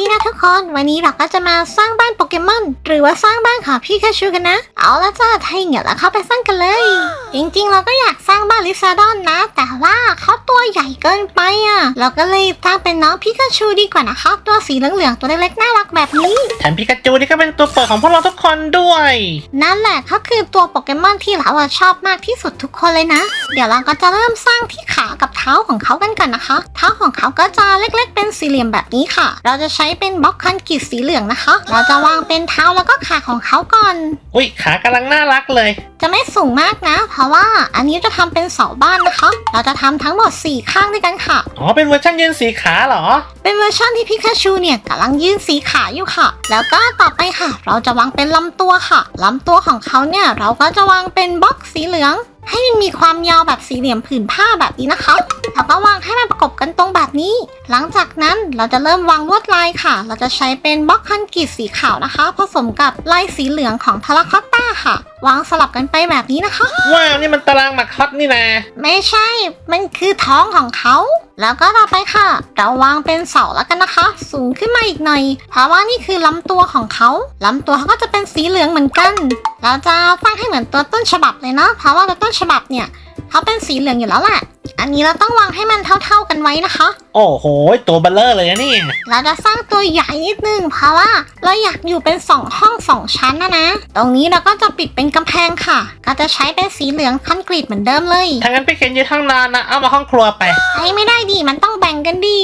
ดีนะทุกคน วันนี้เราก็จะมาสร้างบ้านโปเกมอน หรือว่าสร้างบ้านของพี่คาชูกันนะ เอาละจ้าถ้าอย่างนั้นเราเข้าไปสร้างกันเลย จริงๆ เราก็อยากสร้างบ้านลิซาดอนนะ แต่ว่าเขาตัวใหญ่เกินไปอะ เราก็เลยสร้างเป็นน้องพี่คาชูดีกว่านะคะ ตัวสีเหลืองๆ ตัวเล็กๆ น่ารักแบบนี้ แถมพิกาจูนี่ก็เป็นตัวโปรดของพวกเราทุกคนด้วย นั่นแหละเขาคือตัวโปเกมอนที่เราอะชอบมากที่สุดทุกคนเลยนะ เดี๋ยวเราก็จะเริ่มสร้างที่ขากับเท้าของเขากันก่อนนะคะ เท้าของเขาก็จะเล็กๆ เป็นสี่เหลี่ยมแบบนี้ค่ะ เราจะใช้เป็นบล็อกคอนกรีตสีเหลืองนะคะ เราจะวางเป็นเท้าแล้วก็ขาของเขาก่อน อุ้ยขากำลังน่ารักเลย จะไม่สูงมากนะ เพราะว่าอันนี้จะทำเป็นเสาบ้านนะคะ เราจะทำทั้งหมด 4 ข้างด้วยกันค่ะ อ๋อเป็นเวอร์ชันยืนสีขาเหรอ เป็นเวอร์ชันที่พิคาชูเนี่ยกำลังยื่นสีขาอยู่ค่ะ แล้วก็ต่อไปค่ะ เราจะวางเป็นลำตัวค่ะลำตัวของเขาเนี่ยเราก็จะวางเป็นบล็อกสีเหลือง ให้มันมีความยาวแบบสี่เหลี่ยมผืนผ้าแบบนี้นะคะแล้วก็วางให้มันประกบกันตรงแบบนี้ หลังจากนั้นเราจะเริ่มวางลวดลายค่ะ เราจะใช้เป็นบล็อกคันกรีตสีขาวนะคะ ผสมกับลายสีเหลืองของทาราคอต ค่ะ วางสลับกันไปแบบนี้นะคะ ว้าวนี่มันตารางหมักฮอตนี่นะไม่ใช่ มันคือท้องของเขา แล้วก็ต่อไปค่ะ เราวางเป็นเสาแล้วกันนะคะ สูงขึ้นมาอีกหน่อย เพราะว่านี่คือลำตัวของเขา ลำตัวเขาก็จะเป็นสีเหลืองเหมือนกัน เราจะสร้างให้เหมือนตัวต้นฉบับเลยเนาะเพราะว่าตัวต้นฉบับเนี่ยเขาเป็นสีเหลืองอยู่แล้วแหละ อันนี้เราต้องวางให้มันเท่า ๆกันไว้นะคะ โอ้โห ตัวเบลเลอร์เลยนะนี่ เราจะสร้างตัวใหญ่นิดนึงเพราะว่าเราอยากอยู่เป็นสองห้องสองชั้นนะนะ ตรงนี้เราก็จะปิดเป็นกำแพงค่ะ ก็จะใช้เป็นสีเหลืองคอนกรีตเหมือนเดิมเลยถ้างั้นพี่เคนยืนห้องนอนนะ เอามาห้องครัวไป ไอ้ไม่ได้ดิมันต้องแบ่งกันดิ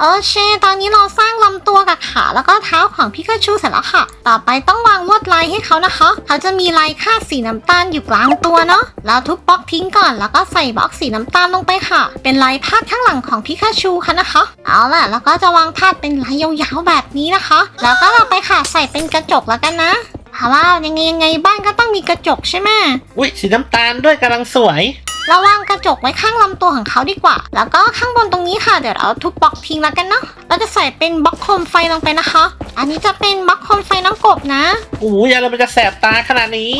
โอเคตอนนี้เราสร้างลำตัวกับขาแล้วก็เท้าของพิกาชูเสร็จแล้วค่ะ ต่อไปต้องวางลวดลายให้เขานะคะ เขาจะมีลายคาดสีน้ำตาลอยู่กลางตัวเนาะเราทุบบล็อกทิ้งก่อนแล้วก็ใส่บล็อกสีน้ำตาลลงไปค่ะ เป็นลายพาดข้างหลังของพิคาชูค่ะนะคะ เอาล่ะ แล้วก็จะวางพาดเป็นลายยาวๆแบบนี้นะคะ แล้วก็เราไปค่ะใส่เป็นกระจกแล้วกันนะเพราะว่ายังไงยังไงบ้านก็ต้องมีกระจกใช่ไหมอุ้ยสีน้ำตาลด้วยกำลังสวย เราวางกระจกไว้ข้างลำตัวของเขาดีกว่า แล้วก็ข้างบนตรงนี้ค่ะ เดี๋ยวเราทุบบล็อกทิ้งแล้วกันเนาะ เราจะใส่เป็นบล็อกโคมไฟลงไปนะคะ อันนี้จะเป็นบล็อกโคมไฟน้องกบนะ โอ้ยอย่าเรามันจะแสบตาขนาดนี้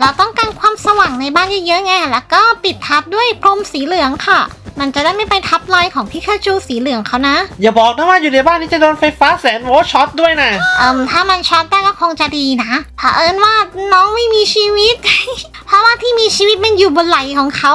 เราต้องการความสว่างในบ้านเยอะๆไง แล้วก็ปิดทับด้วยพรมสีเหลืองค่ะ มันจะได้ไม่ไปทับลายของพิคาจูสีเหลืองเขานะ อย่าบอกนะว่าอยู่ในบ้านนี้จะโดนไฟฟ้าแสนโวลต์ช็อตด้วยนะ เอิมถ้ามันช็อตได้ก็คงจะดีนะเผอิญว่าน้องไม่มีชีวิตเพ ราะว่าที่มีชีวิตมันอยู่บนไหล่ของเขา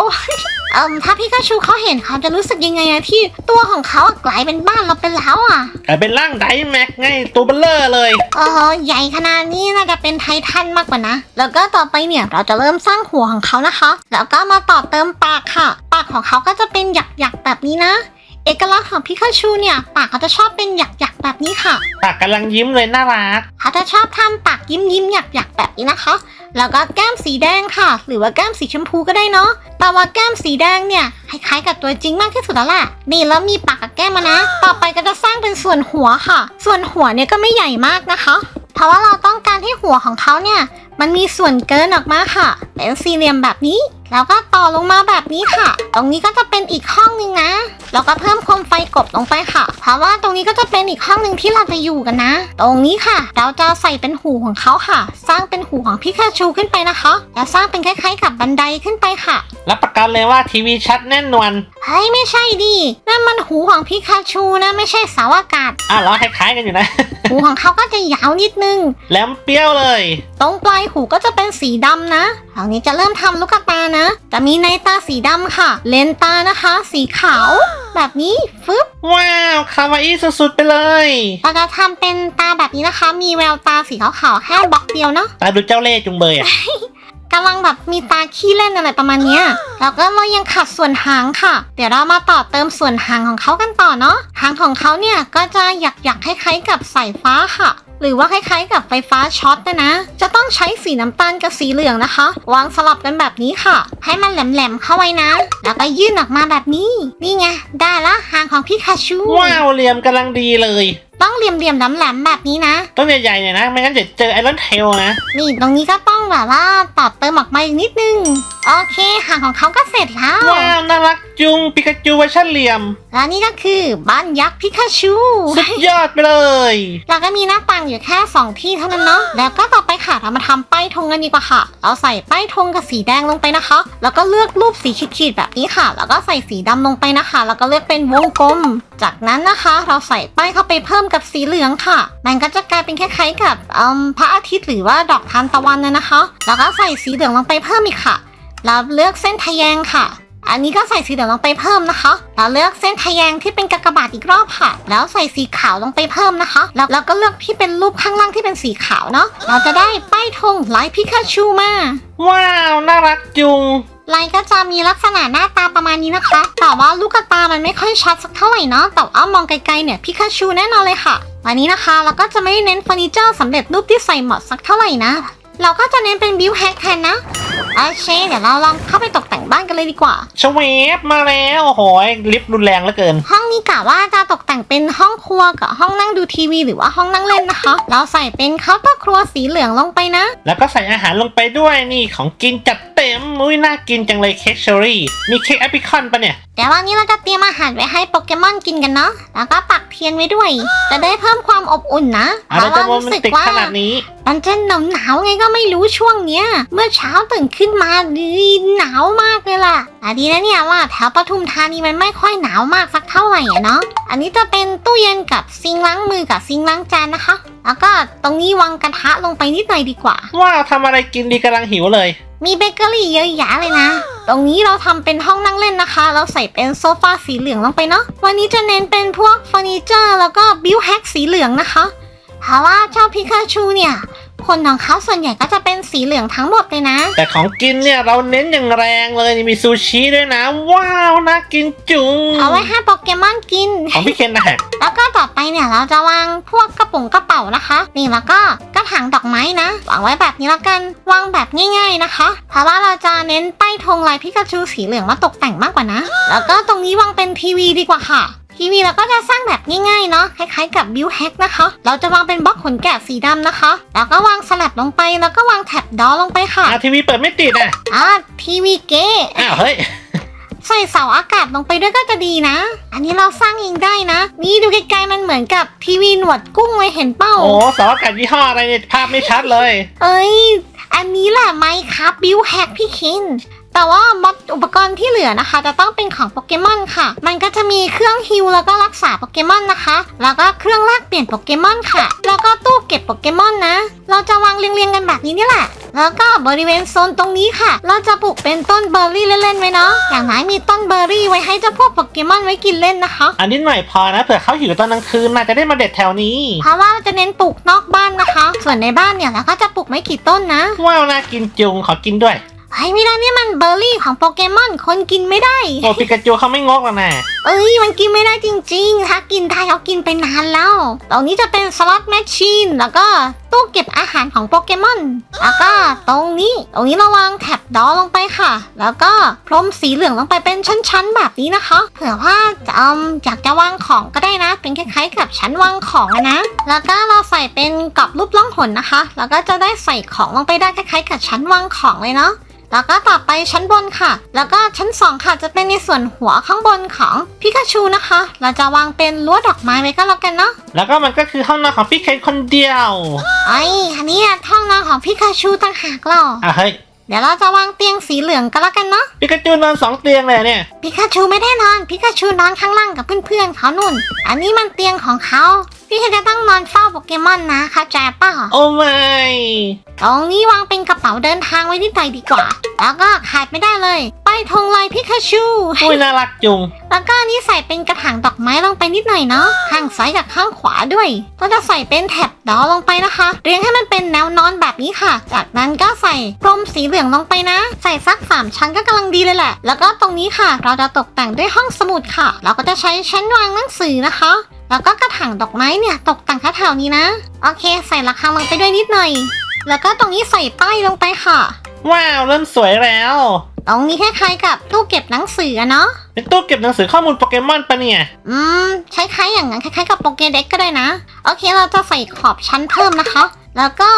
เอิมถ้าพิกาชูเขาเห็นเขาจะรู้สึกยังไงอะที่ตัวของเขาอะกลายเป็นบ้านเราไปแล้วอะกลายเป็นร่างไดแม็กไงตัวเบลเลอร์เลยโอ้โหใหญ่ขนาดนี้น่าจะเป็นไททันมากกว่านะ แล้วก็ต่อไปเนี่ยเราจะเริ่มสร้างหัวของเขานะคะ แล้วก็มาต่อเติมปากค่ะ ปากของเขาก็จะเป็นหยักๆแบบนี้นะ เอกลักษณ์ของพิกาชูเนี่ยปากเขาจะชอบเป็นหยักๆแบบนี้ค่ะ ปากกำลังยิ้มเลยน่ารัก เขาจะชอบทำปากยิ้มยิ้มๆหยักหยักๆแบบนี้นะคะ แล้วก็แก้มสีแดงค่ะ หรือว่าแก้มสีชมพูก็ได้เนาะแต่ว่าแก้มสีแดงเนี่ยคล้ายๆกับตัวจริงมากที่สุดแล้วแหละนี่แล้วมีปากกับแก้มมานะ ต่อไปก็จะสร้างเป็นส่วนหัวค่ะ ส่วนหัวเนี่ยก็ไม่ใหญ่มากนะคะ เพราะว่าเราต้องการให้หัวของเขาเนี่ย มันมีส่วนเกินออกมาค่ะ เป็นสี่เหลี่ยมแบบนี้ แล้วก็ต่อลงมาแบบนี้ค่ะ ตรงนี้ก็จะเป็นอีกห้องหนึงนะ แล้วก็เพิ่มโคมไฟกบลงไปค่ะ เพราะว่าตรงนี้ก็จะเป็นอีกห้องหนึ่งที่เราจะอยู่กันนะ ตรงนี้ค่ะ เราจะใส่เป็นหูของเขาค่ะ สร้างเป็นหูของพิคาชูขึ้นไปนะคะแล้วสร้างเป็นคล้ายๆ กับบันไดขึ้นไปค่ะรับประกันเลยว่าทีวีชัดแน่นอนเฮ้ยไม่ใช่ดินั่นมันหูของพิคาชูนะไม่ใช่เสาอากาศอ้าวเหรอคล้ายๆกันอยู่นะ หูของเขาก็จะยาวนิดนึงแหลมเปรี้ยวเลย ตรงปลายหูก็จะเป็นสีดำนะคราวนี้จะเริ่มทำลูกตานะ จะมีในตาสีดำค่ะ เลนตานะคะ สีขาว แบบนี้ฟึบว้าวคาวาอี้สุดๆไปเลยเราจะทำเป็นตาแบบนี้นะคะ มีแววตาสีขาวๆแค่บล็อกเดียวเนาะตาดูเจ้าเล่ห์จุงเบยอะกำลังแบบมีตาขี้เล่นอะไรประมาณเนี้ยแล้วก็เรายังขัดส่วนหางค่ะ เดี๋ยวเรามาต่อเติมส่วนหางของเขากันต่อเนาะหางของเขาเนี่ยก็จะหยักๆคล้ายๆกับสายฟ้าค่ะ หรือว่าคล้ายๆกับไฟฟ้าช็อตนะนะ จะต้องใช้สีน้ำตาลกับสีเหลืองนะคะ วางสลับกันแบบนี้ค่ะ ให้มันแหลมๆเข้าไว้นะ แล้วก็ยื่นออกมาแบบนี้ นี่ไง ได้ละหางของพี่คาชู ว้าวเหลี่ยมกำลังดีเลย ต้องเหลี่ยมๆแหลมๆแบบนี้นะ ต้นใหญ่ๆเนี่ยนะ ไม่งั้นเดี๋ยวเจอไอรอนเทลนะ นี่ตรงนี้ก็ต้องแบบว่าต่อเติมออกมาอีกนิดนึง โอเคหางของเขาก็เสร็จแล้ว ว้าว น่ารักจุงปิกาจูเวอร์ชันเหลี่ยม และนี่ก็คือบ้านยักษ์พิคาชู สุดยอดไปเลย เราก็มีหน้าต่างอยู่แค่ 2 ที่เท่านั้นเนาะ แล้วก็ต่อไปค่ะเรามาทำป้ายธงกันดีกว่าค่ะ เราใส่ป้ายธงกับสีแดงลงไปนะคะ แล้วก็เลือกรูปสีขีดๆแบบนี้ค่ะ แล้วก็ใส่สีดำลงไปนะคะ แล้วก็เลือกเป็นวงกลม จากนั้นนะคะ เราใส่ป้ายเข้าไปเพิ่มกับสีเหลืองค่ะ มันก็จะกลายเป็นคล้ายๆกับพระอาทิตย์หรือว่าดอกทานตะวันนะนะคะ แล้วก็ใส่สีเหลืองลงไปเพิ่มอีกค่ะ แล้วเลือกเส้นทะแยงค่ะ อันนี้ก็ใส่สีเหลืองลงไปเพิ่มนะคะ แล้วเลือกเส้นทะแยงที่เป็นกากบาทอีกรอบค่ะ แล้วใส่สีขาวลงไปเพิ่มนะคะ แล้วแล้วก็เลือกที่เป็นรูปข้างล่างที่เป็นสีขาวเนาะ เราจะได้ป้ายธงลายพิกาชูมา ว้าว น่ารักจุง ลายก็จะมีลักษณะหน้าตาประมาณนี้นะคะ แต่ว่าลูกตามันไม่ค่อยชัดสักเท่าไหร่เนาะ แต่ว่ามองไกลๆเนี่ยพิกาชูแน่นอนเลยค่ะ วันนี้นะคะเราก็จะไม่ได้เน้นเฟอร์นิเจอร์สำเร็จรูปที่ใส่เหมาะสักเท่าไหร่นะ เราก็จะเน้นเป็นบิวแฮกแทนนะ โอเคเดี๋ยวเราลองเข้าไปตกแต่งบ้านกันเลยดีกว่า ชเวฟมาแล้วโอ้โหลิฟต์รุนแรงเหลือเกิน ห้องนี้กะว่าจะตกแต่งเป็นห้องครัวกับห้องนั่งดูทีวีหรือว่าห้องนั่งเล่นนะคะ เราใส่เป็นเคาน์เตอร์ครัวสีเหลืองลงไปนะ แล้วก็ใส่อาหารลงไปด้วยนี่ของกินจัดเต็มอุ้ยน่ากินจังเลยเค้กเชอรี่ มีเค้กแอปเปิลคอนปะเนี่ยเดี๋ยววันนี้เราจะเตรียมอาหารไว้ให้โปเกมอนกินกันเนาะ แล้วก็ปักเทียนไว้ด้วย จะได้เพิ่มความอบอุ่นนะอะไรจะโรรู้แมนสึกติกว่าขนาดนี้มันจะหนาวหนาวๆไงก็ไม่รู้ช่วงเนี้ย เมื่อเช้าตื่นขึ้นมาดีหนาวมากเลยล่ะแต่ดีนะเนี่ยว่าแถวปทุมธานีมันไม่ค่อยหนาวมากสักเท่าไหร่อะเนาะ อันนี้จะเป็นตู้เย็นกับซิงค์ล้างมือกับซิงค์ล้างจานนะคะ แล้วก็ตรงนี้วางกระทะลงไปนิดหน่อยดีกว่าว้าวทำอะไรกินดีกำลังหิวเลย มีเบเกอรี่เยอะแยะเลยนะ ตรงนี้เราทำเป็นห้องนั่งเล่นนะคะ เราใส่เป็นโซฟาสีเหลืองลงไปเนาะ วันนี้จะเน้นเป็นพวกเฟอร์นิเจอร์แล้วก็บิวแฮกสีเหลืองนะคะเพราะว่าเจ้าพิคาชูเนี่ย คนของเขาส่วนใหญ่ก็จะเป็นสีเหลืองทั้งหมดเลยนะ แต่ของกินเนี่ยเราเน้นอย่างแรงเลยนี่มีซูชิด้วยนะ ว้าวน่ากินจุงเอาไว้ให้โปเกมอนกิน ของพี่เคนนะฮะแล้วก็ต่อไปเนี่ยเราจะวางพวกกระป๋องกระเป๋านะคะ นี่แล้วก็กระถางดอกไม้นะวางไว้แบบนี้แล้วกันวางแบบง่าย ๆนะคะ เพราะว่าเราจะเน้นป้ายธงลายพิกาชูสีเหลืองมาตกแต่งมากกว่านะ แล้วก็ตรงนี้วางเป็นทีวีดีกว่าค่ะ ทีวีเราก็จะสร้างแบบง่ายๆเนาะคล้ายๆกับบิวแฮกนะคะ เราจะวางเป็นบล็อกขนแกะสีดำนะคะ แล้วก็วางสลับลงไปแล้วก็วางแท็บดอลงไปค่ะอะทีวีเปิดไม่ติดอะอ่าทีวีเก๋อ้าวเฮ้ยใส่เสาอากาศลงไปด้วยก็จะดีนะ อันนี้เราสร้างเองได้นะ นี่ดูไกลๆมันเหมือนกับทีวีหนวดกุ้งเลยเห็นเป้าโอ้สาวอากาศยี่ห้ออะไรเนี่ยภาพไม่ชัดเลย เอ้ย อันนี้แหละไหมครับบิวแฮกพี่คิน แต่ว่าม็อดอุปกรณ์ที่เหลือนะคะ จะต้องเป็นของโปเกมอนค่ะ มันก็จะมีเครื่องฮิลแล้วก็รักษาโปเกมอนนะคะ แล้วก็เครื่องแลกเปลี่ยนโปเกมอนค่ะ แล้วก็ตู้เก็บโปเกมอนนะ เราจะวางเรียงๆกันแบบนี้นี่แหละ แล้วก็บริเวณโซนตรงนี้ค่ะ เราจะปลูกเป็นต้นเบอร์รี่เล่นๆไว้เนาะ อย่างน้อยมีต้นเบอร์รี่ไว้ให้เจ้าพวกโปเกมอนไว้กินเล่นนะคะ อันนี้หน่อยพอนะเผื่อเขาหิวตอนกลางคืนน่าจะได้มาเด็ดแถวนี้ เพราะว่าเราจะเน้นปลูกนอกบ้านนะคะ ส่วนในบ้านเนี่ยเราก็จะปลูกไม่กี่ต้นนะ ว้าวน่ากินจุงขอกินด้วย เฮ้ยไม่ได้นี่มันเบอร์รี่ของโปเกมอนคนกินไม่ได้ โอ้ปิกาจูเขาไม่งกแล้วนะเอ้ยมันกินไม่ได้จริงๆ ถ้ากินได้เขากินไปนานแล้ว ตรงนี้จะเป็นสล็อตแมชชีนแล้วก็ตู้เก็บอาหารของโปเกมอน แล้วก็ตรงนี้ ตรงนี้เราวางแท็บดอลงไปค่ะ แล้วก็พรมสีเหลืองลงไปเป็นชั้นๆแบบนี้นะคะ เผื่อว่าจะอืมอยากจะวางของก็ได้นะ เป็นคล้ายๆกับชั้นวางของอะนะ แล้วก็เราใส่เป็นกรอบรูปล่องหนนะคะ แล้วก็จะได้ใส่ของลงไปได้คล้ายๆกับชั้นวางของเลยเนาะแล้วก็ต่อไปชั้นบนค่ะ แล้วก็ชั้น 2 ค่ะจะเป็นในส่วนหัวข้างบนของพิกาชูนะคะ เราจะวางเป็นรั้วดอกไม้ไว้ก็แล้วกันเนาะ แล้วก็มันก็คือห้องนอนของพี่เคนคนเดียวไอ้อันนี้อะห้องนอนของพิกาชูต่างหากเรา อะเฮ้ยเดี๋ยวเราจะวางเตียงสีเหลืองก็แล้วกันเนาะปิกาจูนอนสองเตียงเลยเนี่ย พิกาชูไม่ได้นอน พิกาชูนอนข้างล่างกับเพื่อนๆเขานุ่น อันนี้มันเตียงของเขา พี่จะต้องนอนเฝ้าโปเกมอนนะเข้าใจเปล่าโอ้ไม่ตรงนี้วางเป็นกระเป๋าเดินทางไว้นิดหน่อยดีกว่า แล้วก็ขาดไม่ได้เลยไปธงลายพิกาชูอุ้ยน่ารักจุง แล้วก็อันนี้ใส่เป็นกระถางดอกไม้ลงไปนิดหน่อยเนาะข้างซ้ายกับข้างขวาด้วยก็จะใส่เป็นแถบดอลงไปนะคะ เรียงให้มันเป็นแนวนอนแบบนี้ค่ะ จากนั้นก็ใส่พรมสีเหลืองลงไปนะ ใส่สักสามชั้นก็กำลังดีเลยแหละ แล้วก็ตรงนี้ค่ะ เราจะตกแต่งด้วยห้องสมุดค่ะ เราก็จะใช้ชั้นวางหนังสือนะคะ แล้วก็กระถางดอกไม้เนี่ยตกแต่งแถวๆนี้นะ โอเค ใส่ระฆังลงไปด้วยนิดหน่อย แล้วก็ตรงนี้ใส่ป้ายลงไปค่ะ ว้าวเริ่มสวยแล้ว ตรงนี้คล้ายๆกับตู้เก็บหนังสืออะเนาะ เป็นตู้เก็บหนังสือข้อมูลโปเกมอนปะเนี่ย อืมคล้ายๆอย่างนั้นคล้ายๆกับโปเกเด็กก็ได้นะ โอเคเราจะใส่ขอบชั้นเพิ่มนะคะ แล้วก็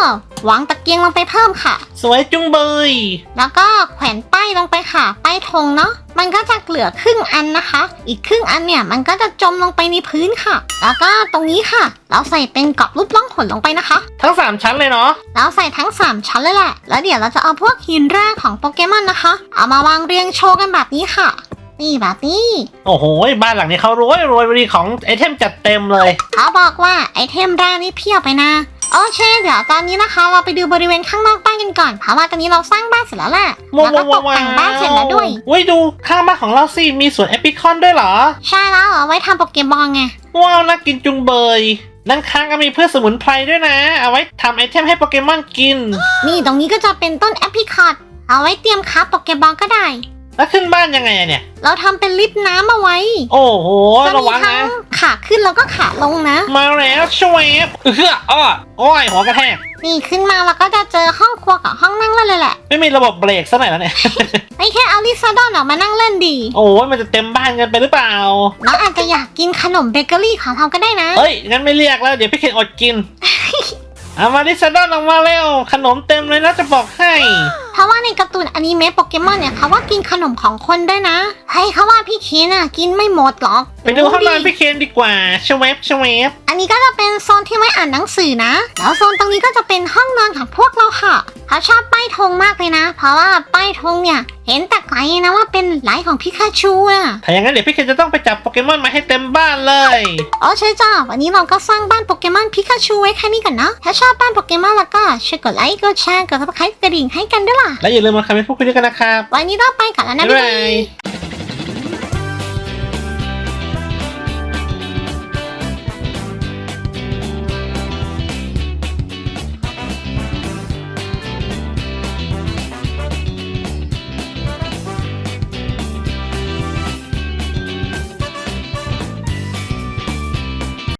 วางตะเกียงลงไปเพิ่มค่ะ สวยจุงเบย แล้วก็แขวนป้ายลงไปค่ะ ป้ายธงเนาะ มันก็จะเหลือครึ่งอันนะคะ อีกครึ่งอันเนี่ยมันก็จะจมลงไปในพื้นค่ะ แล้วก็ตรงนี้ค่ะ เราใส่เป็นกรอบรูปล่องขนลงไปนะคะ ทั้งสามชั้นเลยเนาะ เราใส่ทั้ง 3 ชั้นเลยแหละ แล้วเดี๋ยวเราจะเอาพวกหินแร่ของโปเกมอนนะคะ เอามาวางเรียงโชว์กันแบบนี้ค่ะ นี่แบบนี้ โอ้โห บ้านหลังนี้เขารวยรวยบรีของไอเทมจัดเต็มเลย เขาบอกว่าไอเทมแรกนี่เพียบไปนะ โอเคเดี๋ยวตอนนี้นะคะ เราไปดูบริเวณข้างนอกบ้านกันก่อนเพราะว่าตอนนี้เราสร้างบ้านเสร็จแล้วแหละแล้วก็ตกแต่งบ้านเสร็จแล้วด้วยเว้ยดูข้างบ้านของเราสิมีสวนแอปเปิคอนด้วยเหรอ ใช่แล้วเอาไว้ทำโปเกมอนไงว้าวน่ากินจุงเบยด้านข้างก็มีพืชสมุนไพรด้วยนะ เอาไว้ทำไอเทมให้โปเกมอนกิน นี่ตรงนี้ก็จะเป็นต้นแอปพิคอตเอาไว้เตรียมค้าโปเกมอนก็ได้ แล้วขึ้นบ้านยังไงอะเนี่ย เราทำเป็นลิฟต์น้ำเอาไว้ โอ้โหจะระมีวังทั้งนะ ขาขึ้นแล้วก็ขาลงนะ มาแล้วชเวฟเอออ้อโอ้ยหัวกระแทก นี่ขึ้นมาเราก็จะเจอห้องครัวกับห้องนั่งเล่นเลยแหละ ไม่มีระบบเบรกซะหน่อยแล้วเนี่ยไม่แค่เอาลิซาดอนออกมานั่งเล่นดีโอ้ยมันจะเต็มบ้านกันไปหรือเปล่า น้องอาจจะอยากกินขนมเบเกอรี่ของเราก็ได้นะ เฮ้ย งั้นไม่เรียกแล้ว เดี๋ยวพี่เคนอดกิน เอามาดิซาดอนออกมาเร็ว ขนมเต็มเลยนะจะบอกให้เพราะว่าในการ์ตูนอนิเมะโปเกมอนเนี่ยเขาว่ากินขนมของคนได้นะเฮ้ยเขาว่าพี่เคนอะกินไม่หมดหรอกไปดูห้องนอนพี่เคนดีกว่าชเวฟชเวฟอันนี้ก็จะเป็นโซนที่ไว้อ่านหนังสือนะ แล้วโซนตรงนี้ก็จะเป็นห้องนอนของพวกเราค่ะเขาชอบป้ายธงมากเลยนะ เพราะว่าป้ายธงเนี่ยเห็นแต่ไกลนะว่าเป็นลายของพิคาชูอะถ้าอย่างนั้นเดี๋ยวพี่เคนจะต้องไปจับโปเกมอนมาให้เต็มบ้านเลยอ๋อใช่จ้าวันนี้เราก็สร้างบ้านโปเกมอนพิคาชูไว้แค่นี้ก่อนนะถ้าชอบบ้านโปเกมอนแล้วก็ช่วยกดไลค์กดแชร์กดซับสไครต์กระดิ่งให้กันด้วยล่ะและอย่าลืมมาคอมเมนต์พูดคุยด้วยกันนะครับ วันนี้ต้องไปก่อนแล้วนะบ๊ายบาย